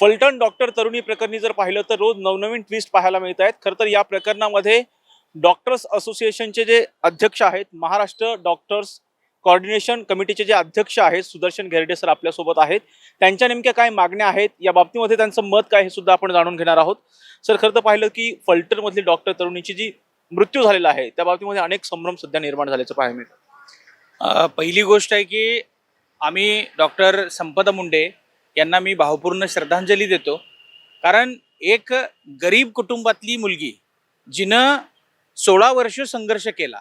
Phaltan doctor तरुणी प्रकरणी जर पाहिलं तर रोज नवनवीन ट्विस्ट पाहायला मिळत आहेत. खरं तर या प्रकरणामध्ये डॉक्टर्स असोसिएशनचे जे अध्यक्ष आहेत महाराष्ट्र डॉक्टर्स कॉर्डिनेशन कमिटीचे जे अध्यक्ष आहेत सुदर्शन घेरडे सर आपल्यासोबत आहेत. त्यांच्या नेमक्या काय मागण्या आहेत? या बाबतीमध्ये त्यांचं मत काय हे सुद्धा आपण जाणून घेणार आहोत. सर खरं तर पाहिलं की फलटणमधली डॉक्टर तरुणीची जी मृत्यू झालेला आहे त्या बाबतीमध्ये अनेक संभ्रम सध्या निर्माण झाल्याचं पाहायला मिळतं. पहिली गोष्ट आहे की आम्ही डॉक्टर संपदा मुंडे यांना मी भावपूर्ण श्रद्धांजली देतो. कारण एक गरीब कुटुंबातली मुलगी जिनं सोळा वर्ष संघर्ष केला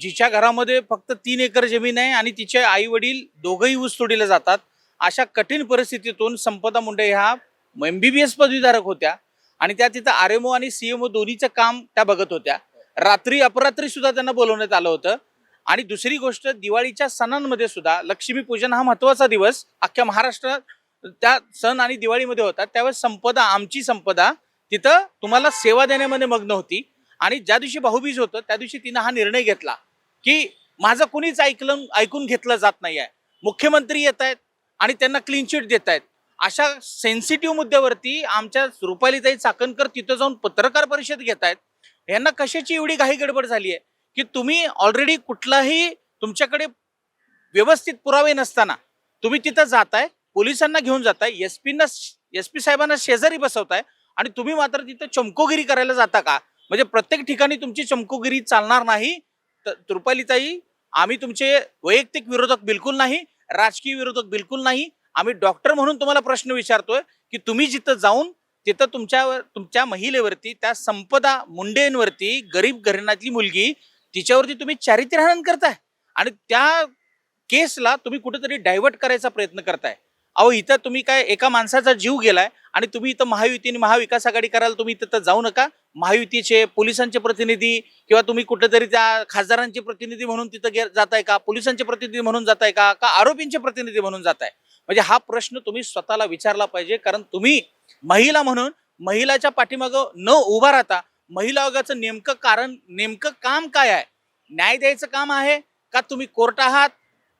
जिच्या घरामध्ये फक्त तीन एकर जमीन आहे आणि तिचे आई वडील दोघंही ऊसतोडीला जातात अशा कठीण परिस्थितीतून संपदा मुंडे ह्या एम बी बी एस पदवीधारक होत्या आणि त्या तिथं आर एम ओ आणि सी एम ओ दोन्हीचं काम त्या बघत होत्या. रात्री अपरात्री सुद्धा त्यांना बोलवण्यात आलं होतं. आणि दुसरी गोष्ट दिवाळीच्या सणांमध्ये सुद्धा लक्ष्मीपूजन हा महत्त्वाचा दिवस अख्ख्या महाराष्ट्रात त्या सण आणि दिवाळीमध्ये होतात त्यावेळेस संपदा आमची संपदा तिथं तुम्हाला सेवा देण्यामध्ये मग्न होती. आणि ज्या दिवशी भाऊबीज होतं त्या दिवशी तिनं हा निर्णय घेतला की माझं कुणीच ऐकलं ऐकून घेतलं जात नाही आहे मुख्यमंत्री येत आहेत आणि त्यांना क्लीन चिट देत आहेत अशा सेन्सिटिव्ह मुद्द्यावरती आमच्या रुपालीताई चाकणकर तिथं जाऊन पत्रकार परिषद घेत आहेत यांना कशाची एवढी घाई गडबड झाली आहे की तुम्ही ऑलरेडी कुठलाही तुमच्याकडे व्यवस्थित पुरावे नसताना तुम्ही तिथं जाताय पोलिसांना घेऊन जाताय एस पीना एस पी साहेबांना शेजारी बसवताय आणि तुम्ही मात्र तिथं चमकोगिरी करायला जाता का? म्हणजे प्रत्येक ठिकाणी तुमची चमकोगिरी चालणार नाही तर आम्ही तुमचे वैयक्तिक विरोधक बिलकुल नाही राजकीय विरोधक बिलकुल नाही आम्ही डॉक्टर म्हणून तुम्हाला प्रश्न विचारतोय की तुम्ही जिथं जाऊन तिथं तुमच्यावर तुमच्या महिलेवरती त्या संपदा मुंडेंवरती गरीब घराण्यातली मुलगी तिच्यावरती तुम्ही चारित्र्यहनन करताय आणि त्या केसला तुम्ही कुठेतरी डायव्हर्ट करायचा प्रयत्न करताय. अहो इथं तुम्ही काय एका माणसाचा जीव गेलाय आणि तुम्ही इथं महायुती आणि महाविकास आघाडी करायला तुम्ही तिथं जाऊ नका. महायुतीचे पोलिसांचे प्रतिनिधी किंवा तुम्ही कुठेतरी त्या खासदारांचे प्रतिनिधी म्हणून तिथं गे जाताय का? पोलिसांचे प्रतिनिधी म्हणून जाताय का? का आरोपींचे प्रतिनिधी म्हणून जाताय? म्हणजे हा प्रश्न तुम्ही स्वतःला विचारला पाहिजे. कारण तुम्ही महिला म्हणून महिलाच्या पाठीमागं न उभा राहता महिला वर्गाचं नेमकं कारण नेमकं काम काय आहे? न्याय द्यायचं काम आहे का? तुम्ही कोर्ट आहात?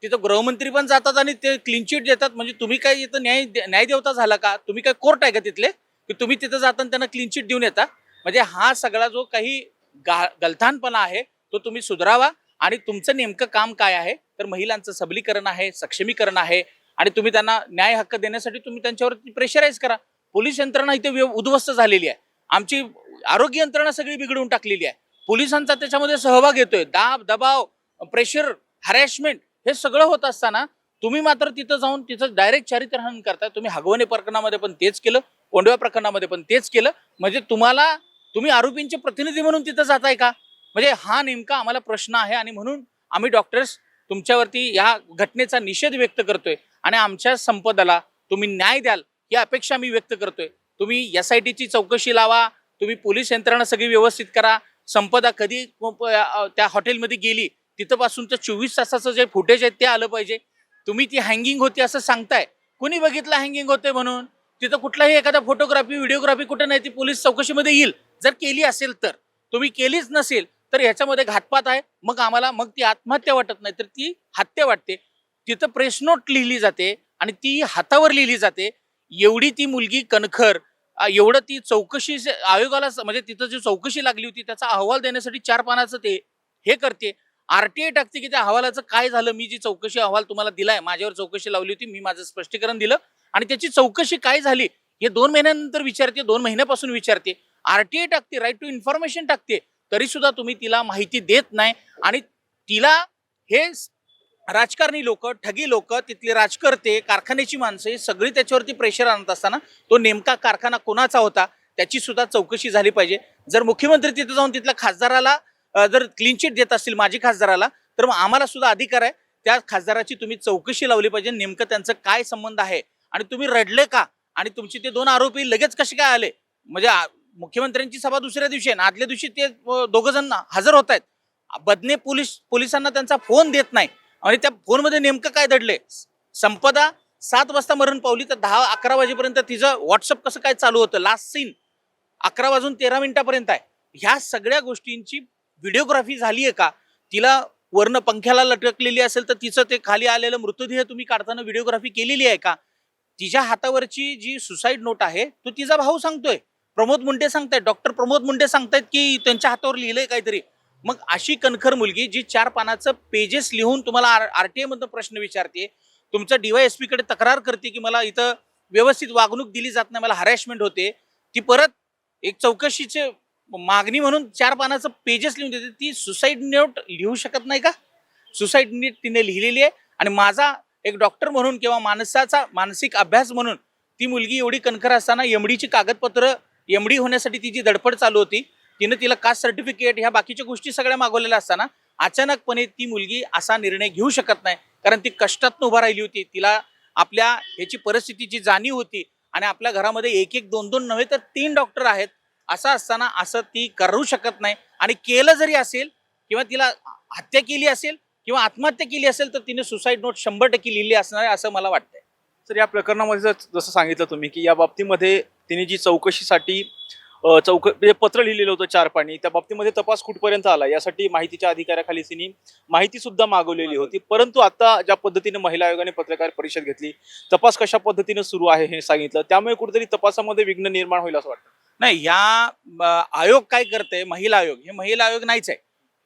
तिथं गृहमंत्री पण जातात आणि ते क्लीन चिट देतात. म्हणजे तुम्ही काय इथं न्याय न्याय देवता झाला का? तुम्ही काय कोर्ट आहे का तिथले? की तुम्ही तिथं जाताना त्यांना क्लीन चिट देऊन येता? म्हणजे हा सगळा जो काही गा गलथानपणा आहे तो तुम्ही सुधारावा. आणि तुमचं नेमकं काम काय आहे? तर महिलांचं सबलीकरण आहे सक्षमीकरण आहे. आणि तुम्ही त्यांना न्याय हक्क देण्यासाठी तुम्ही त्यांच्यावरती प्रेशराईज करा. पोलीस यंत्रणा इथे उद्ध्वस्त झालेली आहे. आमची आरोग्य यंत्रणा सगळी बिघडवून टाकलेली आहे. पोलिसांचा त्याच्यामध्ये सहभाग येतोय. दाब दबाव प्रेशर हॅरॅशमेंट हे सगळं होत असताना तुम्ही मात्र तिथं जाऊन तिथं डायरेक्ट चारित्रहन करताय. तुम्ही हगवणे प्रकरणामध्ये पण तेच केलं कोंडव्या प्रकरणामध्ये पण तेच केलं. म्हणजे तुम्हाला तुम्ही आरोपींचे प्रतिनिधी म्हणून तिथं जाताय का? म्हणजे हा नेमका आम्हाला प्रश्न आहे आणि म्हणून आम्ही डॉक्टर्स तुमच्यावरती या घटनेचा निषेध व्यक्त करतोय आणि आमच्या संपदाला तुम्ही न्याय द्याल ही अपेक्षा मी व्यक्त करतोय. तुम्ही एस आय टीची चौकशी लावा तुम्ही पोलीस यंत्रणा सगळी व्यवस्थित करा. संपदा कधी त्या हॉटेलमध्ये गेली तिथंपासूनचं तर चोवीस तासाचं जे फुटेज आहे ते आलं पाहिजे. तुम्ही ती हँगिंग होती असं सांगताय. कुणी बघितलं हँगिंग होते म्हणून? तिथं कुठलाही एखादा फोटोग्राफी व्हिडिओग्राफी कुठं नाही ती पोलीस चौकशीमध्ये येईल. जर केली असेल तर. तुम्ही केलीच नसेल तर ह्याच्यामध्ये घातपात आहे. मग आम्हाला मग ती आत्महत्या वाटत नाही तर ती हत्या वाटते. तिथं प्रेस नोट लिहिली जाते आणि ती हातावर लिहिली जाते. एवढी ती मुलगी कणखर एवढं ती चौकशी आयोगाला म्हणजे तिथं जी चौकशी लागली होती त्याचा अहवाल देण्यासाठी चार पानाचं ते हे करते. आरटीआय टाकते की त्या अहवालाचं काय झालं? मी जी चौकशी अहवाल तुम्हाला दिलाय माझ्यावर चौकशी लावली होती मी माझं स्पष्टीकरण दिलं आणि त्याची चौकशी काय झाली? हे दोन महिन्यानंतर विचारते दोन महिन्यापासून विचारते. आरटीआय टाकते राईट टू इन्फॉर्मेशन टाकते तरी सुद्धा तुम्ही तिला माहिती देत नाही आणि तिला हे राजकारणी लोक ठगी लोक तिथले राजकर्ते कारखान्याची माणसं हे सगळी त्याच्यावरती प्रेशर आणत असताना तो नेमका कारखाना कोणाचा होता? त्याची सुद्धा चौकशी झाली पाहिजे. जर मुख्यमंत्री तिथे जाऊन तिथल्या खासदाराला जर क्लीन चिट देत असतील माजी खासदाराला तर मग आम्हाला सुद्धा अधिकार आहे. त्या खासदाराची तुम्ही चौकशी लावली पाहिजे नेमकं त्यांचं काय संबंध आहे? आणि तुम्ही रडले का? आणि तुमचे ते दोन आरोपी लगेच कसे काय आले? म्हणजे मुख्यमंत्र्यांची सभा दुसऱ्या दिवशी आहे आणि आदल्या दिवशी ते दोघ जण हजर होत आहेत. बदने पोलीस पोलिसांना त्यांचा फोन देत नाही. आणि त्या फोनमध्ये नेमकं काय दडले संपदा सात वाजता मरण पावली तर दहा अकरा वाजेपर्यंत तिचं व्हॉट्सअप कसं काय चालू होतं? लास्ट सीन अकरा वाजून तेरा मिनिटापर्यंत आहे. ह्या सगळ्या गोष्टींची व्हिडिओग्राफी झाली आहे का? तिला वर्ण पंख्याला लटकलेली असेल तर तिचं ते खाली आलेलं मृतदेह तुम्ही काढताना व्हिडिओग्राफी केलेली आहे का? तिच्या हातावरची जी सुसाईड नोट आहे तो तिचा भाऊ सांगतोय. प्रमोद मुंडे सांगतायत डॉक्टर प्रमोद मुंडे सांगतायत की त्यांच्या हातावर लिहिलंय काहीतरी. मग अशी कणखर मुलगी जी चार पानाचं पेजेस लिहून तुम्हाला आर आर टी मधून प्रश्न विचारते तुमच्या डीवायएसपीकडे तक्रार करते की मला इथं व्यवस्थित वागणूक दिली जात नाही मला हरॅशमेंट होते ती परत एक चौकशीचे मागणी म्हणून चार पानाचं पेजेस लिहून देते. ती सुसाईड नोट लिहू शकत नाही का? सुसाईड नीट तिने लिहिलेली आहे. आणि माझा एक डॉक्टर म्हणून किंवा माणसाचा मानसिक अभ्यास म्हणून ती मुलगी एवढी कणखर असताना एमडीची कागदपत्र एमडी होण्यासाठी तिची धडपड चालू होती. तिनं तिला कास्ट सर्टिफिकेट ह्या बाकीच्या गोष्टी सगळ्या मागवलेल्या असताना अचानकपणे ती मुलगी असा निर्णय घेऊ शकत नाही. कारण ती कष्टातून उभा राहिली होती. तिला आपल्या ह्याची परिस्थितीची जाणीव होती. आणि आपल्या घरामध्ये एक एक दोन दोन नव्हे तर तीन डॉक्टर आहेत. असं असताना असं ती करू शकत नाही. आणि केलं जरी असेल किंवा तिला हत्या केली असेल किंवा आत्महत्या केली असेल तर तिने सुसाईड नोट शंभर टक्के लिहिली असणार आहे असं मला वाटतंय. तर या प्रकरणामध्ये जसं सांगितलं तुम्ही की या बाबतीमध्ये तिने जी चौकशीसाठी चौक म्हणजे पत्र लिहिलेलं होतं चार पाणी त्या बाबतीमध्ये तपास कुठपर्यंत आला? यासाठी माहितीच्या अधिकाऱ्याखाली तिने माहिती सुद्धा मागवलेली होती. परंतु आता ज्या पद्धतीने महिला आयोगाने पत्रकार परिषद घेतली तपास कशा पद्धतीने सुरू आहे हे सांगितलं? त्यामुळे कुठेतरी तपासामध्ये विघ्न निर्माण होईल असं वाटतं. नाही अ, आयोग काय करते महिला आयोग. हे महिला आयोग नाहीच आहे.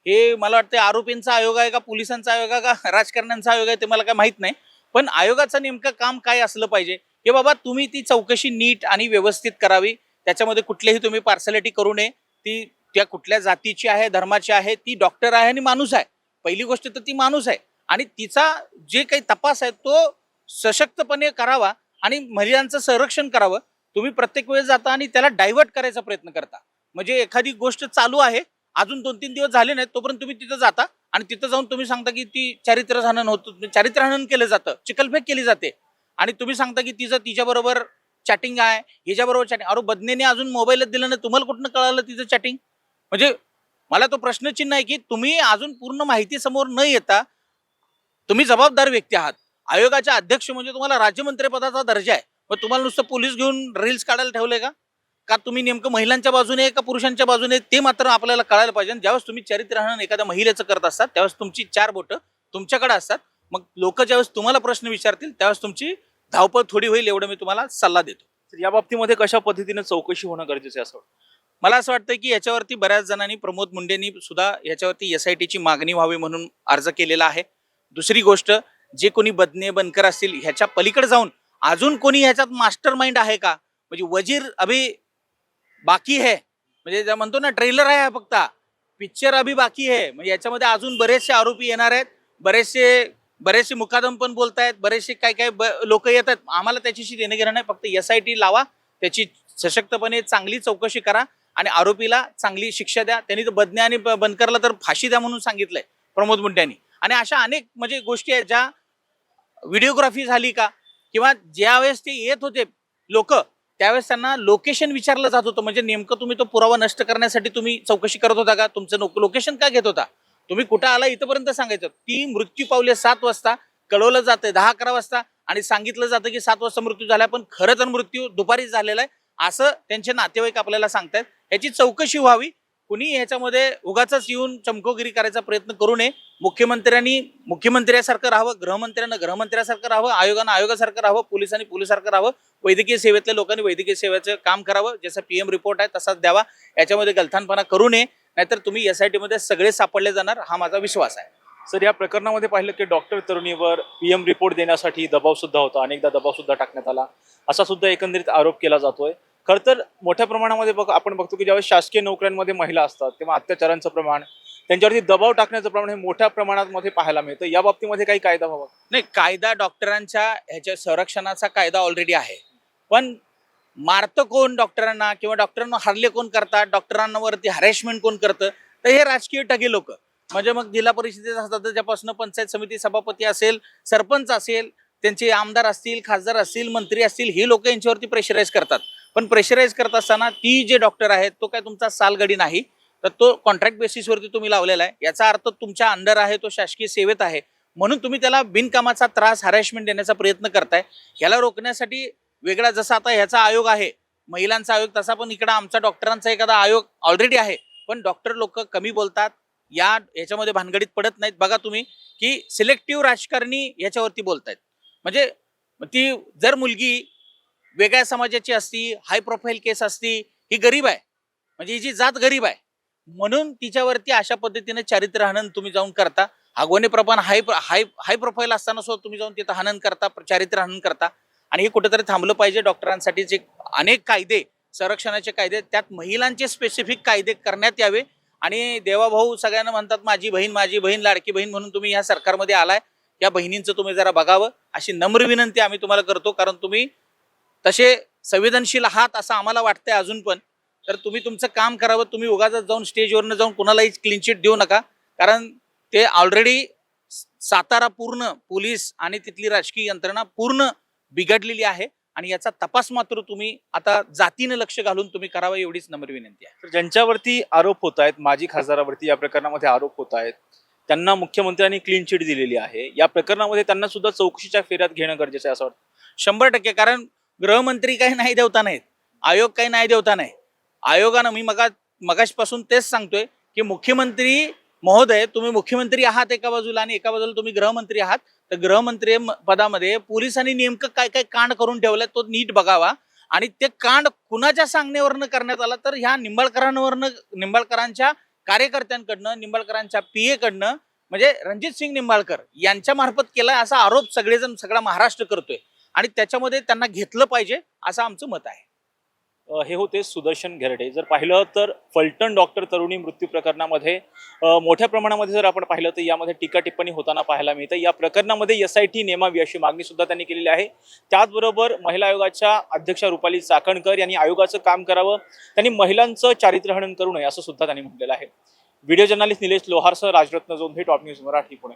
हे मला वाटतं आरोपींचा आयोग आहे का पोलिसांचा आयोग आहे का राजकारण्यांचा आयोग आहे ते मला काय माहीत नाही. पण आयोगाचं नेमकं काम काय असलं पाहिजे? की बाबा तुम्ही ती चौकशी नीट आणि व्यवस्थित करावी. त्याच्यामध्ये कुठलेही तुम्ही पार्सॅलिटी करू नये. ती त्या कुठल्या जातीची आहे धर्माची आहे ती डॉक्टर आहे आणि माणूस आहे. पहिली गोष्ट तर ती माणूस आहे. आणि तिचा जे काही तपास आहे तो सशक्तपणे करावा आणि महिलांचं संरक्षण करावं. तुम्ही प्रत्येक वेळेस जाता आणि त्याला डायव्हर्ट करायचा प्रयत्न करता. म्हणजे एखादी गोष्ट चालू आहे अजून दोन तीन दिवस झाले नाहीत तोपर्यंत तुम्ही तिथं जाता आणि तिथं जाऊन तुम्ही सांगता की ती चारित्र्यहनन होतं चारित्र्यहनन केलं जातं. चिकलफेक केली जाते. आणि तुम्ही सांगता की तिचं तिच्याबरोबर चॅटिंग आहे. हिच्याबरोबर चॅटिंग अरे बदनेने अजून मोबाईलच दिलं नाही. तुम्हाला कुठनं कळालं तिचं चॅटिंग म्हणजे मला तो प्रश्नचिन्ह आहे की तुम्ही अजून पूर्ण माहिती समोर न येता तुम्ही जबाबदार व्यक्ती आहात. आयोगाचे अध्यक्ष म्हणजे तुम्हाला राज्यमंत्री पदाचा दर्जा आहे. मग तुम्हाला नुसतं पोलीस घेऊन रील्स काढायला ठेवलंय का? का तुम्ही नेमकं महिलांच्या बाजूने का पुरुषांच्या बाजूने ते मात्र आपल्याला कळायला पाहिजे. ज्यावेळेस तुम्ही चरित्रहनन एखाद्या महिलेचं करत असतात त्यावेळेस तुमची चार बोटं तुमच्याकडे असतात. मग लोक ज्यावेळेस तुम्हाला प्रश्न विचारतील त्यावेळेस तुमची धावपळ थोडी होईल एवढं मी तुम्हाला सल्ला देतो. तर या बाबतीमध्ये कशा पद्धतीने चौकशी होणं गरजेचं आहे असं वाटतं? मला असं वाटतं की याच्यावरती बऱ्याच जणांनी प्रमोद मुंडेंनी सुद्धा याच्यावरती एस आय टीची मागणी व्हावी म्हणून अर्ज केलेला आहे. दुसरी गोष्ट जे कोणी बदने बनकर असतील ह्याच्या पलीकडे जाऊन अजून कोणी ह्याच्यात मास्टर माइंड आहे का? म्हणजे वजीर अभि बाकी है. म्हणजे ज्या म्हणतो ना ट्रेलर आहे हा फक्त. पिक्चर अभि बाकी आहे म्हणजे याच्यामध्ये अजून बरेचसे आरोपी येणार आहेत. बरेचसे बरेचसे मुकादम पण बोलतायत बरेचसे काय काय लोक येतात. आम्हाला त्याच्याशी देणं घेणं नाही फक्त एस आय टी लावा त्याची सशक्तपणे चांगली चौकशी करा आणि आरोपीला चांगली शिक्षा द्या. त्यांनी तर बदने आणि ब- बनकरला तर फाशी द्या म्हणून सांगितलंय प्रमोद मुंड्यांनी. आणि अशा अनेक म्हणजे गोष्टी आहेत ज्या व्हिडिओग्राफी झाली का किंवा ज्यावेळेस ते येत होते लोक त्यावेळेस त्यांना लोकेशन विचारलं जात होतं. म्हणजे नेमकं तुम्ही तो पुरावा नष्ट करण्यासाठी तुम्ही चौकशी करत होता का? तुमचं लोकेशन का घेत होता? तुम्ही कुठं आला इथंपर्यंत सांगायचं? ती मृत्यू पावले सात वाजता कळवलं जातंय दहा अकरा वाजता आणि सांगितलं जातं की सात वाजता मृत्यू झाला पण खरं तर मृत्यू दुपारीच झालेला आहे. असं त्यांचे नातेवाईक आपल्याला सांगतायत. याची चौकशी व्हावी. कुणी ह्याच्यामध्ये उगाच येऊन चमकोगिरी करायचा प्रयत्न करू नये. मुख्यमंत्र्यांनी मुख्यमंत्र्यासारखं राहावं गृहमंत्र्यांना गृहमंत्र्यासारखं राहावं आयोगानं आयोगासारखं राहावं पोलिसांनी पोलिसासारखं राहावं वैद्यकीय सेवेतल्या लोकांनी वैद्यकीय सेवेचं काम करावं जसं पीएम रिपोर्ट आहे तसाच द्यावा. याच्यामध्ये गलथानपणा करू नये. नाहीतर तुम्ही एस आय टीमध्ये सगळे सापडले जाणार हा माझा विश्वास आहे. सर या प्रकरणामध्ये पाहिलं की डॉक्टर तरुणीवर पी एम रिपोर्ट देण्यासाठी दबाव सुद्धा होता. अनेकदा दबाव सुद्धा टाकण्यात आला. असा सुद्धा एकंदरीत आरोप केला जातोय. खरं तर मोठ्या प्रमाणामध्ये बघ आपण बघतो की ज्यावेळेस शासकीय नोकऱ्यांमध्ये महिला असतात तेव्हा अत्याचारांचं प्रमाण त्यांच्यावरती दबाव टाकण्याचं प्रमाण हे मोठ्या प्रमाणात मध्ये पाहायला मिळतं. या बाबतीमध्ये काही कायदा व्हावा? नाही कायदा डॉक्टरांच्या ह्याच्या संरक्षणाचा कायदा ऑलरेडी आहे. पण मारतं कोण डॉक्टरांना किंवा डॉक्टरांना हरले कोण करतात? डॉक्टरांवरती हॅरेसमेंट कोण करतं? तर हे राजकीय टगे लोक. म्हणजे मग जिल्हा परिषदेचा असतात त्याच्यापासून पंचायत समिती सभापती असेल सरपंच असेल त्यांचे आमदार असतील खासदार असतील मंत्री असतील ही लोक यांच्यावरती प्रेशराईज करतात. पण प्रेशराईज करत असताना ती जे डॉक्टर आहेत तो काय तुमचा सालगडी नाही. तर तो कॉन्ट्रॅक्ट बेसिसवरती तुम्ही लावलेला आहे. याचा अर्थ तुमच्या अंडर आहे तो शासकीय सेवेत आहे. म्हणून तुम्ही त्याला बिनकामाचा त्रास हॅरेसमेंट देण्याचा प्रयत्न करताय. ह्याला रोखण्यासाठी वेगळा जसा आता ह्याचा आयोग आहे महिलांचा आयोग तसा पण इकडं आमचा डॉक्टरांचा एखादा आयोग ऑलरेडी आहे. पण डॉक्टर लोक कमी बोलतात या याच्यामध्ये भानगडीत पडत नाहीत. बघा तुम्ही की सिलेक्टिव्ह राजकारणी याच्यावरती बोलतायत. म्हणजे ती जर मुलगी वेगळ्या समाजाची असती हाय प्रोफाईल केस असती ही गरीब आहे. म्हणजे हिची जात गरीब आहे. म्हणून तिच्यावरती अशा पद्धतीने चारित्र्य हनन तुम्ही जाऊन करता. आगवणे प्रमाण हाय हाय हाय प्रोफाईल असताना सुद्धा तुम्ही जाऊन तिथं हनन करता चारित्र्य हनन करता. आणि हे कुठेतरी थांबलं पाहिजे. डॉक्टरांसाठी जे अनेक कायदे संरक्षणाचे कायदे त्यात महिलांचे स्पेसिफिक कायदे करण्यात यावे. आणि देवाभाऊ सगळ्यांना म्हणतात माझी बहीण माझी बहीण लाडकी बहीण म्हणून तुम्ही या सरकारमध्ये आलाय. या बहिणींचं तुम्ही जरा बघावं. अशी नम्र विनंती आम्ही तुम्हाला करतो. कारण तुम्ही तसे संवेदनशील आहात असं आम्हाला वाटतंय अजून पण. तर तुम्ही तुमचं काम करावं. तुम्ही उगाच जाऊन स्टेजवरनं जाऊन कुणालाही क्लीन चिट देऊ नका. कारण ते ऑलरेडी सातारा पूर्ण पोलीस आणि तिथली राजकीय यंत्रणा पूर्ण बिघडलेली आहे आणि याचा तपास मात्र तुम्ही आता जातीनं लक्ष घालून तुम्ही करावं एवढीच नम्र विनंती आहे. तर ज्यांच्यावरती आरोप होत आहेत माजी खासदारावरती या प्रकरणामध्ये आरोप होत आहेत त्यांना मुख्यमंत्र्यांनी क्लीन चिट दिलेली आहे. या प्रकरणामध्ये त्यांना सुद्धा चौकशीच्या फेऱ्यात घेणं गरजेचं आहे असं वाटतं. शंभर टक्के कारण गृहमंत्री काही नाही देवता नाहीत आयोग काही नाही देवता नाही. आयोगानं मी मगा मगाशपासून तेच सांगतोय की मुख्यमंत्री महोदय तुम्ही मुख्यमंत्री आहात एका बाजूला आणि एका बाजूला तुम्ही गृहमंत्री आहात तर गृहमंत्री पदामध्ये पोलिसांनी नेमकं काय काय कांड करून ठेवलंय तो नीट बघावा. आणि ते कांड कुणाच्या सांगण्यावरनं करण्यात आला? तर ह्या निंबाळकरांवरनं निंबाळकरांच्या कार्यकर्त्यांकडनं निंबाळकरांच्या पीए कडनं म्हणजे रणजित सिंग निंबाळकर यांच्या मार्फत केलाय असा आरोप सगळेजण सगळा महाराष्ट्र करतोय. आणि त्याच्यामध्ये त्यांना घेतलं पाहिजे असं आमचं मत आहे. हे होते सुदर्शन घेरडे. जर पाहिलं तर फलटण डॉक्टर तरुणी मृत्यू प्रकरणामध्ये मोठ्या प्रमाणामध्ये जर आपण पाहिलं तर यामध्ये टीका टिप्पणी होताना पाहायला मिळतं. या प्रकरणामध्ये एस आय टी नेमावी अशी मागणी सुद्धा त्यांनी केलेली आहे. त्याचबरोबर महिला आयोगाच्या अध्यक्षा रुपाली चाकणकर यांनी आयोगाचं काम करावं त्यांनी महिलांचं चारित्रहनन करू नये असं सुद्धा त्यांनी म्हटलेलं आहे. व्हिडिओ जर्नलिस्ट निलेश लोहारसह राजरत्न जोंधे टॉप न्यूज मराठी पुणे.